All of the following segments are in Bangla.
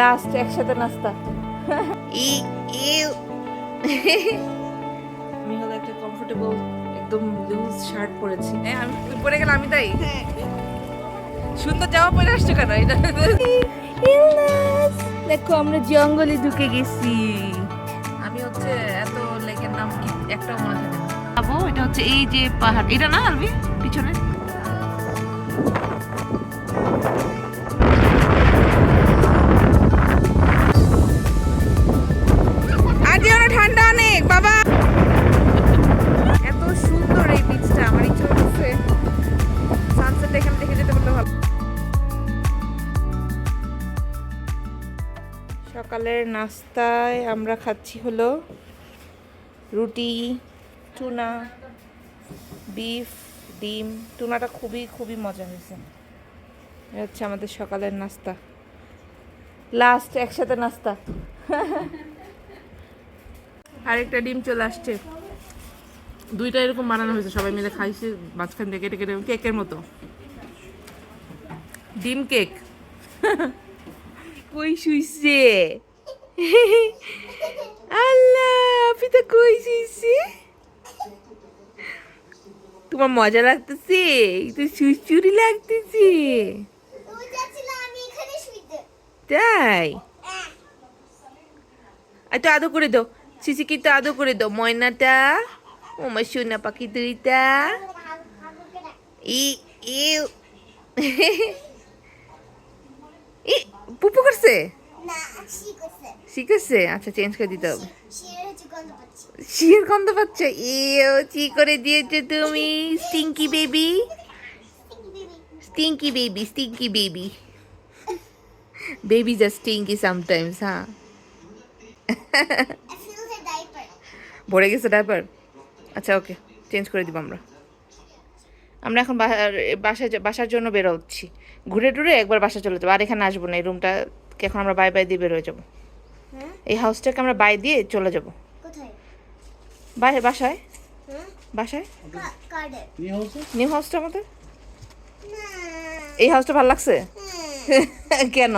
লাস্ট একসাথে নাস্তা। ই ইউ আমি হলো একটা কমফোর্টেবল একদম লুজ শার্ট পরেছি। হ্যাঁ আমি পরে গেলাম আমি তাই? সুন্দর জামা পরে আসছো কেন? এটা দেখো আমরা জঙ্গলে ঢুকে গেছি। আমি হচ্ছে এত লেকের নাম কি? একটাও মনে থাকে যাব এটা হচ্ছে এই যে পাহাড়। এটা না আরবি পিছনে? নাস্তায় আমরা খাচ্ছি হলো রুটি, টুনা, বিফ, ডিম। টুনাটা খুবই খুবই মজা হয়েছে। হচ্ছে আমাদের সকালের নাস্তা। লাস্ট একসাথে নাস্তা। আরেকটা ডিম চলে আসছে। দুইটা এরকম বানানো হয়েছে, সবাই মিলে খাইছে, মাঝখান থেকে কেটে কেটে কেকের মতো। ডিম কেক। কই শুইছে? আল্লাহ, আপনি তো কই তোমার মজা লাগতেছে? তো সুচুরি লাগতেছে। তাই? তো আদৌ করে দাও। সিসিকে তো আদৌ করে দাও। ময়নাটা ও আমার সোনা পাখি দুইটা ই, ইউ। ই, পুপু করছে? শিখেছে আচ্ছা চেঞ্জ করে দিতে হবে। শিয়ের গন্ধ পাচ্ছ। ইউ চি করে দিয়েছ তুমি stinky baby stinky baby stinky baby babies আর স্টিঙ্কি সামটাইমস হ্যাঁ ভরে গেছে ডাইপার আচ্ছা ওকে চেঞ্জ করে দিব আমরা। আমরা এখন বাসায় বাসার জন্য বেরো হচ্ছি ঘুরে টুরে একবার বাসা চলে যাব। আর এখানে আসব না এই রুমটা এখন আমরা বাই বাই দিয়ে বেরোয় যাব। এই হাউসটাকে আমরা বাই দিয়ে চলে যাব। বাই বাসায়? বাসায়? নিউ হাউসটা আমাদের? এই হাউসটা ভালো লাগছে? কেন?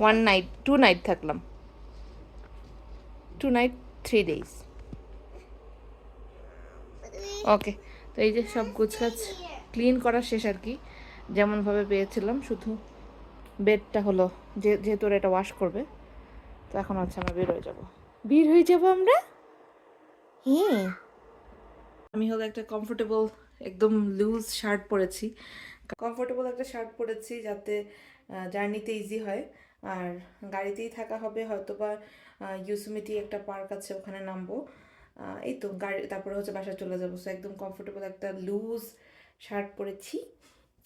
ওয়ান নাইট টু নাইট থাকলাম। Two night three days okay তো এই যে সব গুছগাছ ক্লিন করা শেষ আর কি। যেমনভাবে পেয়েছিলাম, শুধু বেডটা হলো, যে, যেহেতু ওরা এটা ওয়াশ করবে, তো এখন হচ্ছে আমরা বের হয়ে যাব। বের হয়ে যাব আমরা? হ্যাঁ। আমি হলো একটা কমফোর্টেবল একদম লুজ শার্ট পরেছি। কমফোর্টেবল একটা শার্ট পরেছি যাতে জার্নিতে ইজি হয়। আর গাড়িতেই থাকা হবে হয়তো বা ইউসুমিটি একটা পার্ক আছে, ওখানে নামবো। এই তো, গাড়ি, তারপরে হচ্ছে বাসায় চলে যাব। সো একদম কমফোর্টেবল একটা লুজ শার্ট পরেছি।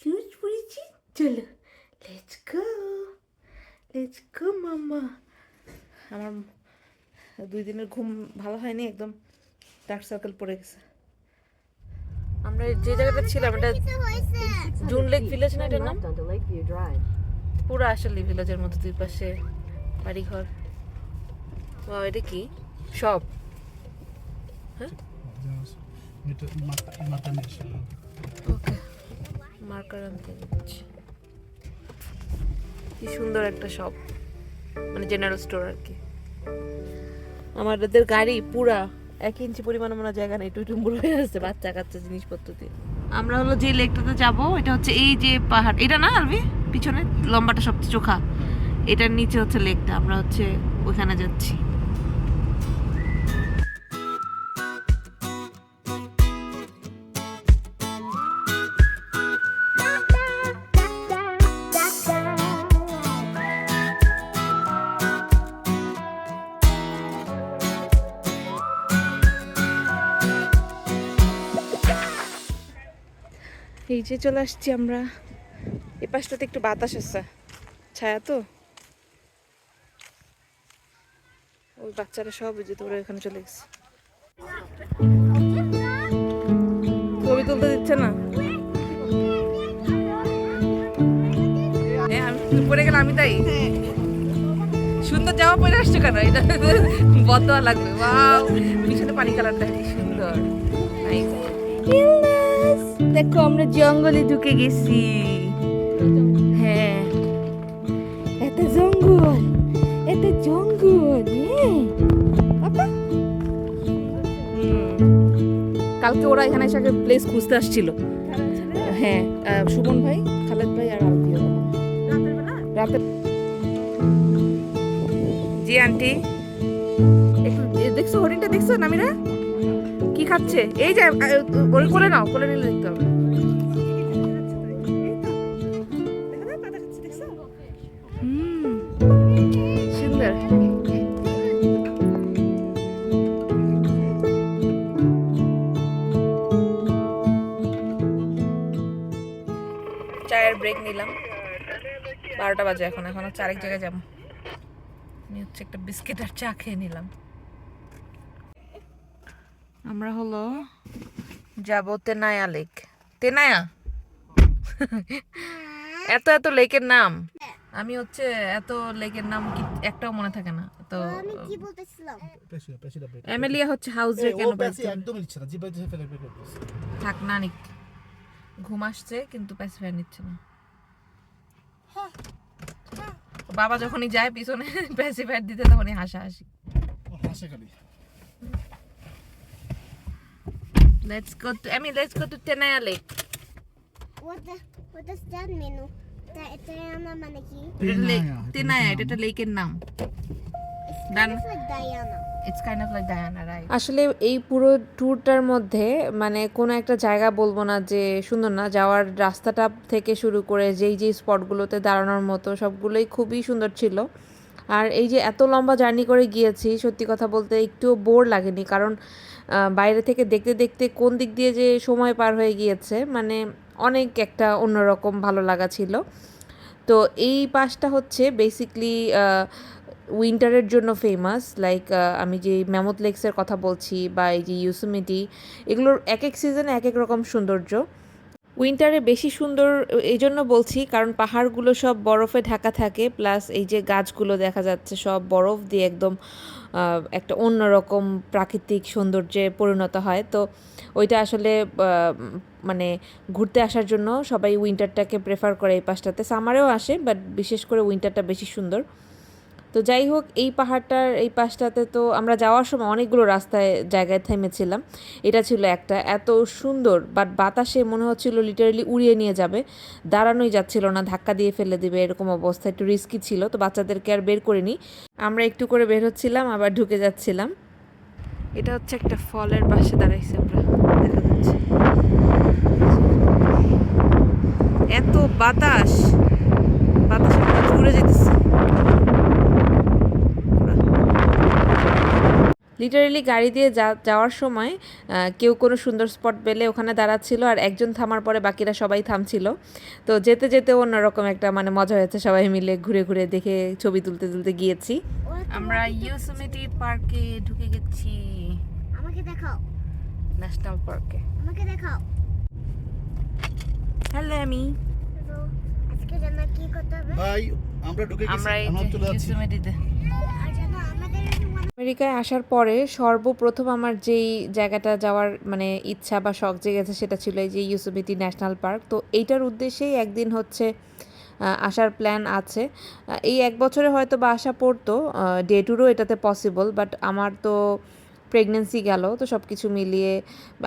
লুজ পরেছি। চলো লেটস গো লেটস গো মামা আমার দুই দিনের ঘুম ভালো হয়নি, একদম ডার্ক সার্কেল পড়ে গেছে। আমরা যে জায়গাটা ছিলাম, এটা জুন লেক ভিলেজ না এটার নাম? পুরো আসলে ভিলেজের মতো দুই পাশে বাড়িঘর। ওয়াও এটা কি? সব Mit mata niya siya. Okay marker আনতে যাচ্ছি। কি সুন্দর একটা শপ মানে জেনারেল স্টোর আর কি। আমাদের গাড়ি পুরা এক ইঞ্চি পরিমাণ মনে জায়গা নেই টুইটুম্বুর হয়ে আছে বাচ্চা কাচ্চা জিনিসপত্র দিয়ে। আমরা হলো যে লেকটাতে যাব, এটা হচ্ছে এই যে পাহাড়, এটা না আরবি পিছনে লম্বাটা সবচেয়ে চোখা। এটার নিচে হচ্ছে লেকটা, আমরা হচ্ছে ওখানে যাচ্ছি। এই যে চলে আসছি আমরা। এই পাশটাতে একটু বাতাস আছে। ছায়া তো। ওই বাচ্চারা সব যে তোমরা এখানে চলে গেছে। ছবি তুলতে দিচ্ছে না? হ্যাঁ, পরে গেলে আমি তাই। সুন্দর জামা পরে আসছো কেন? এটা বদয়া লাগবে। পিছনে পানি কালারটা সুন্দর. দেখো আমরা জঙ্গলে ঢুকে গেছি। হ্যাঁ। এত জঙ্গল এত জঙ্গল হ্যাঁ। কালকে ওরা এখানে এসে প্লেস খুঁজতে আসছিল। হ্যাঁ সুমন ভাই, খালেদ ভাই আর আলবিয়া রাতে জি, আন্টি। দেখছ, হরিণটা দেখছ, নামিরা? কি খাচ্ছে? এই যে ওরে কোলে নাও, কোলে নিলে দেখতে হবে। বারোটা বাজে এখন এখন হচ্ছে আরেক জায়গায় যাব। আমি হচ্ছে একটা বিস্কিট আর চা খেয়ে নিলাম। আমরা হলো যাব তেনায়া লেক। তেনায়া? এত এত লেকের নাম? আমি হচ্ছে এত লেকের নাম কি একটাও মনে থাকে না। তো আমি কি বলতেছিলাম? এমেলিয়া হচ্ছে হাউস রে কেন বলছে? একদম ইচ্ছে না জিবাইতে ফেলে থাক নানিক ঘুম আসছে কিন্তু প্যাসিফায়ার নিচ্ছে না। বাবা যখনই যায় পিছনে প্যাসিফায়ার দিতে তখনই হাসাহাসি হাসে। খালি। লেটস গো টু আমি let's go to Tenaya lake what the what does that mean? তা এটা মানে কি? তেনায়া এটা লেকের নাম। ডান It's like Diana. It's kind of like Diana right আসলে এই পুরো ট্যুরটার মধ্যে মানে কোনো একটা জায়গা বলব না যে সুন্দর না, যাওয়ার রাস্তাটা থেকে শুরু করে যেই যেই স্পটগুলোতে দাঁড়ানোর মতো সবগুলোই খুবই সুন্দর ছিল। আর এই যে এত লম্বা জার্নি করে গিয়েছি, সত্যি কথা বলতে একটুও বোর লাগেনি, কারণ বাইরে থেকে দেখতে দেখতে কোন দিক দিয়ে যে সময় পার হয়ে গিয়েছে মানে অনেক একটা অন্যরকম ভালো লাগা ছিল। তো এই পাসটা হচ্ছে বেসিকলি উইন্টারের জন্য ফেমাস লাইক আমি যে ম্যামথ লেক্সের কথা বলছি বা এই যে ইউসুমিটি এগুলোর এক এক সিজনে এক এক রকম সৌন্দর্য। উইন্টারে বেশি সুন্দর, এই জন্য বলছি, কারণ পাহাড়গুলো সব বরফে ঢাকা থাকে প্লাস এই যে গাছগুলো দেখা যাচ্ছে সব বরফ দিয়ে একদম একটা অন্যরকম প্রাকৃতিক সৌন্দর্যে পরিণত হয়। তো ওইটা আসলে মানে ঘুরতে আসার জন্য সবাই উইন্টারটাকে প্রেফার করে এই পাশটাতে। সামারেও আসে বাট বিশেষ করে উইন্টারটা বেশি সুন্দর। তো যাই হোক, এই পাহাড়টার এই পাশটাতে তো আমরা যাওয়ার সময় অনেকগুলো রাস্তায় জায়গায় থেমেছিলাম। এটা ছিল একটা। এত সুন্দর বাট বাতাসে মনে হচ্ছিল লিটারালি উড়িয়ে নিয়ে যাবে। দাঁড়ানোই যাচ্ছিল না, ধাক্কা দিয়ে ফেলে দিবে, এরকম অবস্থা। একটু রিস্কি ছিল, তো বাচ্চাদেরকে আর বের করিনি। আমরা একটু করে বের হচ্ছিলাম, আবার ঢুকে যাচ্ছিলাম। এটা হচ্ছে একটা ফলের পাশে দাঁড়াইছে আমরা। দেখা যাচ্ছে। এত বাতাস! বাতাসে উড়ে যেতেছে লিটারেলি গাড়ি দিয়ে যা- যাওয়ার সময় কেউ কোনো সুন্দর স্পট পেলে ওখানে দাঁড়াচ্ছিল আর একজন থামার পরে বাকিরা সবাই থামছিল। তো যেতে যেতে অন্যরকম একটা মানে মজা হয়েছে সবাই মিলে ঘুরে ঘুরে দেখে ছবি তুলতে তুলতে গিয়েছি। আমরা ইউসুমিটি পার্কে ঢুকে গেছি। আমাকে দেখাও। ন্যাশনাল পার্কে আমাকে দেখাও। হ্যালো আমি আজকে জানা কি করতে হবে? ভাই আমরা ঢুকে গেছি। আমরা এই আমরা যে চলে যাচ্ছি। ইউসুমিটিতে আর জানো আমাদের one- আমেরিকায় আসার পরে সর্বপ্রথম আমার যেই জায়গাটা যাওয়ার মানে ইচ্ছা বা শখ জেগেছে সেটা ছিল এই যে ইউসুমিটি ন্যাশনাল পার্ক। তো এইটার উদ্দেশ্যেই একদিন হচ্ছে আসার প্ল্যান আছে। এই এক বছরে হয়তো বা আসা পড়তো ডে টুরও এটাতে পসিবল বাট আমার তো প্রেগনেন্সি গেল তো সব কিছু মিলিয়ে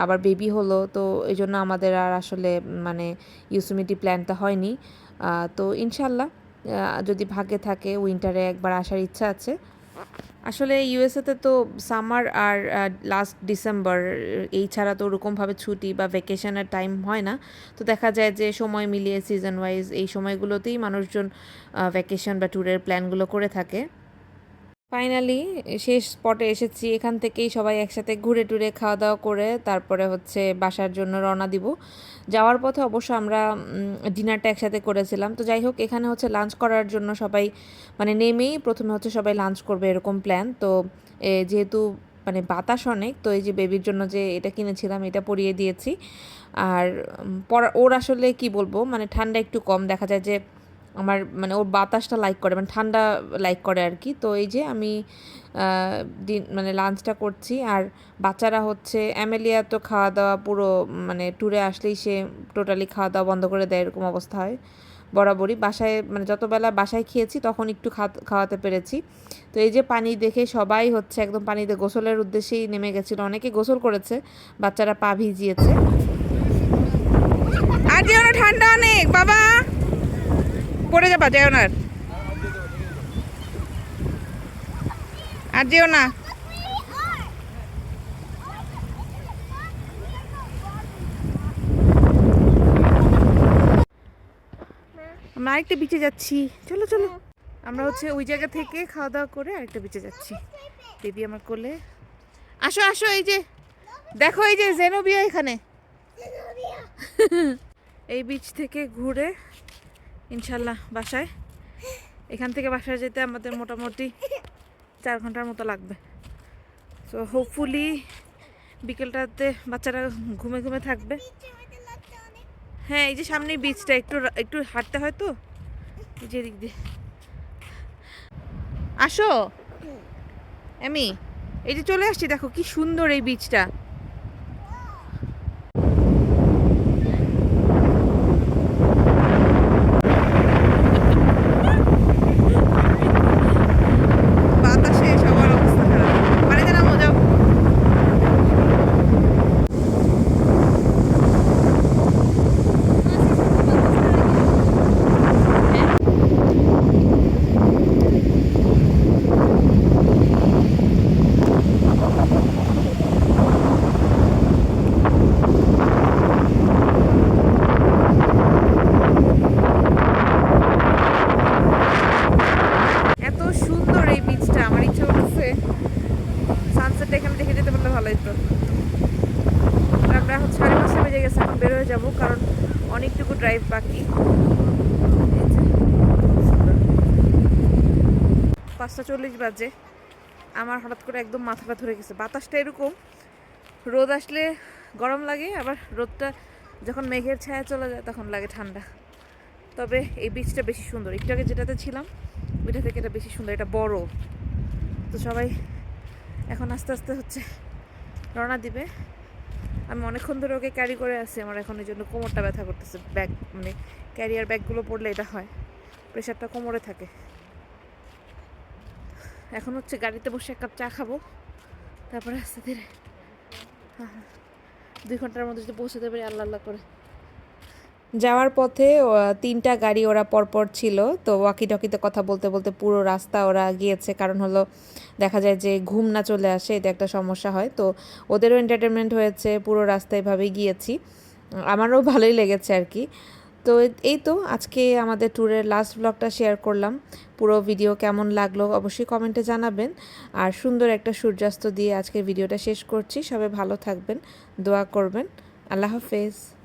আবার বেবি হলো তো এই জন্য আমাদের আর আসলে মানে ইউসুমিটি প্ল্যানটা হয়নি। তো ইনশাল্লাহ যদি ভাগ্যে থাকে উইন্টারে একবার আসার ইচ্ছা আছে। আসলে ইউএসএতে তো সামার আর লাস্ট ডিসেম্বর এই ছাড়া তো ওরকমভাবে ছুটি বা ভ্যাকেশনের টাইম হয় না। তো দেখা যায় যে সময় মিলিয়ে সিজন ওয়াইজ এই সময়গুলোতেই মানুষজন ভ্যাকেশন বা ট্যুরের প্ল্যানগুলো করে থাকে। ফাইনালি শেষ স্পটে এসেছি। এখান থেকেই সবাই একসাথে ঘুরে টুরে খাওয়া দাওয়া করে তারপরে হচ্ছে বাসার জন্য রওনা দিব। যাওয়ার পথে অবশ্য আমরা ডিনারটা একসাথে করেছিলাম। তো যাই হোক, এখানে হচ্ছে লাঞ্চ করার জন্য সবাই মানে নেমেই প্রথমে হচ্ছে সবাই লাঞ্চ করবে এরকম প্ল্যান তো যেহেতু মানে বাতাস অনেক, তো এই যে বেবির জন্য যে এটা কিনেছিলাম, এটা পরিয়ে দিয়েছি। আর ওর আসলে কি বলব মানে ঠান্ডা একটু কম। দেখা যায় যে আমার মানে ওর বাতাসটা লাইক করে মানে ঠান্ডা লাইক করে আর কি। তো এই যে আমি দিন মানে লাঞ্চটা করছি আর বাচ্চারা হচ্ছে অ্যামেলিয়া তো খাওয়া দাওয়া পুরো মানে ট্যুরে আসলেই সে টোটালি খাওয়া দাওয়া বন্ধ করে দেয় এরকম অবস্থা হয় বরাবরই। বাসায় মানে যতবেলা বাসায় খেয়েছি তখন একটু খাওয়াতে পেরেছি। তো এই যে পানি দেখে সবাই হচ্ছে একদম পানিতে গোসলের উদ্দেশ্যেই নেমে গেছিল। অনেকে গোসল করেছে, বাচ্চারা পা ভিজিয়েছে। আর ঠান্ডা অনেক, বাবা! পড়ে যাবা যেও না আর। যেও না। আমরা আরেকটা বিচে যাচ্ছি। চলো চলো। আমরা হচ্ছে ওই জায়গা থেকে খাওয়া দাওয়া করে আরেকটা বিচে যাচ্ছি। বেবি আমার কোলে। আসো আসো এই যে। দেখো এই যে জেনোবিয়া এখানে। এই বিচ থেকে ঘুরে ইনশাল্লাহ বাসায়। এখান থেকে বাসায় যেতে আমাদের মোটামুটি চার ঘণ্টার মতো লাগবে। তো হোপফুলি বিকেলটাতে বাচ্চারা ঘুমে ঘুমে থাকবে। হ্যাঁ এই যে সামনে বিচটা একটু একটু হাঁটতে হয় তো? যে দিক দিয়ে। আসো। আমি এই যে চলে আসছি, দেখো কি সুন্দর এই বিচটা বাতাসে সবার অবস্থা খারাপ পানিতে নামো যাও এত সুন্দর এই বিচটা আমার ইচ্ছা করছে সানসেটটা এখানে দেখে যেতে পারলে ভালো হতো তো আমরা এখন সাড়ে পাঁচটা বেজে গেছে এখন বের হয়ে যাব কারণ অনেকটুকু ড্রাইভ বাকি। পাঁচটা চল্লিশ বাজে। আমার হঠাৎ করে একদম মাথাটা ধরে গেছে। বাতাসটা এরকম, রোদ আসলে গরম লাগে, আবার রোদটা যখন মেঘের ছায়া চলে যায় তখন লাগে ঠান্ডা। তবে এই বীজটা বেশি সুন্দর। একটু আগে যেটাতে ছিলাম, ওইটা থেকে এটা বেশি সুন্দর। এটা বড়। তো সবাই এখন আস্তে আস্তে হচ্ছে রওনা দিবে। আমি অনেকক্ষণ ধরে ওকে ক্যারি করে আছি, আমার এখন এই জন্য কোমরটা ব্যথা করতেছে ব্যাগ মানে ক্যারিয়ার ব্যাগগুলো পড়লে এটা হয় প্রেশারটা কোমরে থাকে এখন হচ্ছে গাড়িতে বসে এক কাপ চা খাব, তারপরে আস্তে ধীরে হ্যাঁ। দুই ঘণ্টার মধ্যে যদি পৌঁছাতে পারি আল্লাহ আল্লাহ করে যাওয়ার পথে তিনটা গাড়ি ওরা পরপর ছিল। তো ওয়াকি টকিতে কথা বলতে বলতে পুরো রাস্তা ওরা গিয়েছে। কারণ হলো, দেখা যায় যে ঘুম না চলে আসে, এটা একটা সমস্যা হয়। তো ওদেরও এন্টারটেনমেন্ট হয়েছে, পুরো রাস্তা এভাবেই গিয়েছি। আমারও ভালোই লেগেছে আর কি। তো এই তো, আজকে আমাদের ট্যুরের লাস্ট ব্লগটা শেয়ার করলাম। পুরো ভিডিও কেমন লাগল অবশ্যই কমেন্টে জানাবেন। আর সুন্দর একটা সূর্যাস্ত দিয়ে আজকের ভিডিওটা শেষ করছি। সবাই ভালো থাকবেন, দোয়া করবেন। আল্লাহ হাফেজ।